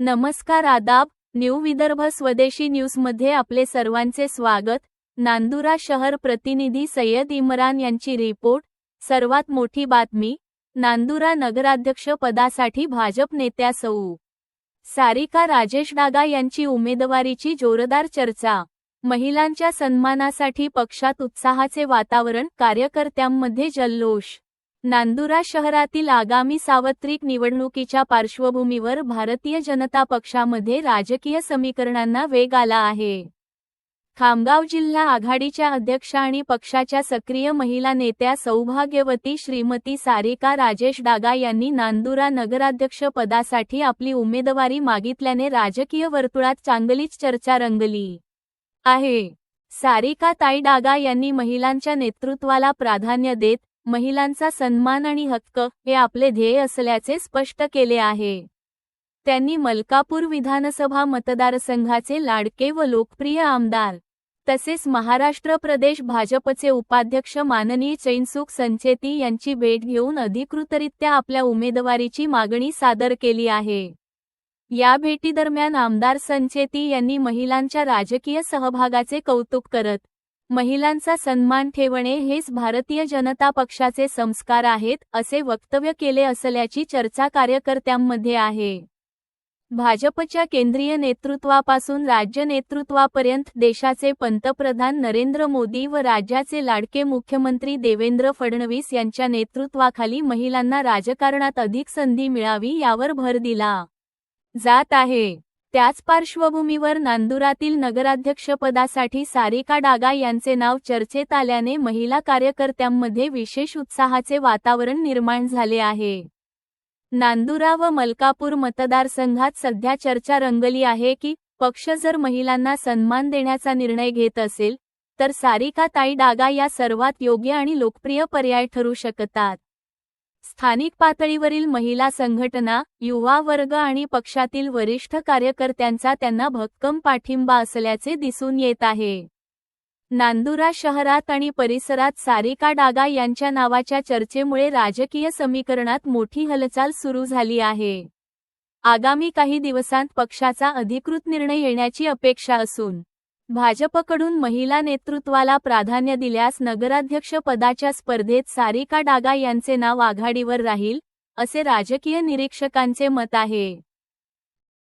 नमस्कार आदाब न्यू विदर्भ स्वदेशी न्यूजमध्ये आपले सर्वांचे स्वागत. नांदुरा शहर प्रतिनिधी सय्यद इम्रान यांची रिपोर्ट. सर्वात मोठी बातमी नांदुरा नगराध्यक्ष पदासाठी भाजप नेत्या सौ. सारिका राजेश डागा यांची उमेदवारीची जोरदार चर्चा. महिलांच्या सन्मानासाठी पक्षात उत्साहाचे वातावरण कार्यकर्त्यांमध्ये जल्लोष. नांदुरा शहरातील आगामी सार्वत्रिक निवडणुकीच्या पार्श्वभूमीवर भारतीय जनता पक्षामध्ये राजकीय समीकरणांना वेग आला आहे. खामगाव जिल्हा आघाडीच्या अध्यक्षा आणि पक्षाच्या सक्रिय महिला नेत्या सौभाग्यवती श्रीमती सारिका राजेश डागा यांनी नांदुरा नगराध्यक्ष पदासाठी आपली उमेदवारी मागितल्याने राजकीय वर्तुळात चांगलीच चर्चा रंगली. आहे. सारिका ताई डागा यांनी महिलांच्या नेतृत्वाला प्राधान्य देत महिलांचा सन्मान आणि हक्क हे आपले ध्येय असल्याचे स्पष्ट केले आहे. त्यांनी मलकापूर विधानसभा मतदारसंघाचे लाडके व लोकप्रिय आमदार तसेच महाराष्ट्र प्रदेश भाजपचे उपाध्यक्ष माननीय चैनसुख संचेती यांची भेट घेऊन अधिकृतरित्या आपल्या उमेदवारीची मागणी सादर केली आहे. या भेटीदरम्यान आमदार संचेती यांनी महिलांच्या राजकीय सहभागाचे कौतुक करत महिलांचा सन्मान ठेवणे हेच भारतीय जनता पक्षाचे संस्कार आहेत असे वक्तव्य केले असल्याची चर्चा कार्यकर्त्यांमध्ये आहे. भाजपच्या केंद्रीय नेतृत्वापासून राज्य नेतृत्वापर्यंत देशाचे पंतप्रधान नरेंद्र मोदी व राज्याचे लाडके मुख्यमंत्री देवेंद्र फडणवीस यांच्या नेतृत्वाखाली महिलांना राजकारणात अधिक संधी मिळावी यावर भर दिला. जात आहे. त्याच पार्श्वभूमीवर नांदुरातील नगराध्यक्षपदासाठी सारिका डागा यांचे नाव चर्चेत आल्याने महिला कार्यकर्त्यांमध्ये विशेष उत्साहाचे वातावरण निर्माण झाले आहे. नांदुरा व मलकापूर मतदारसंघात सध्या चर्चा रंगली आहे की पक्ष जर महिलांना सन्मान देण्याचा निर्णय घेत असेल तर सारिका ताई डागा या सर्वात योग्य आणि लोकप्रिय पर्याय ठरू शकतात. स्थानिक पातळीवरील महिला संघटना युवा वर्ग आणि पक्षातील वरिष्ठ कार्यकर्त्यांचा त्यांना भक्कम पाठिंबा असल्याचे दिसून येत आहे. नांदुरा शहरात आणि परिसरात सारिका डागा यांच्या नावाच्या चर्चेमुळे राजकीय समीकरणात मोठी हलचाल सुरू झाली आहे. आगामी काही दिवसांत पक्षाचा अधिकृत निर्णय येण्याची अपेक्षा असून भाजपकडून महिला नेतृत्वाला प्राधान्य दिल्यास नगराध्यक्ष पदाच्या स्पर्धेत सारिका डागा यांचे नाव आघाडीवर राहील असे राजकीय निरीक्षकांचे मत आहे.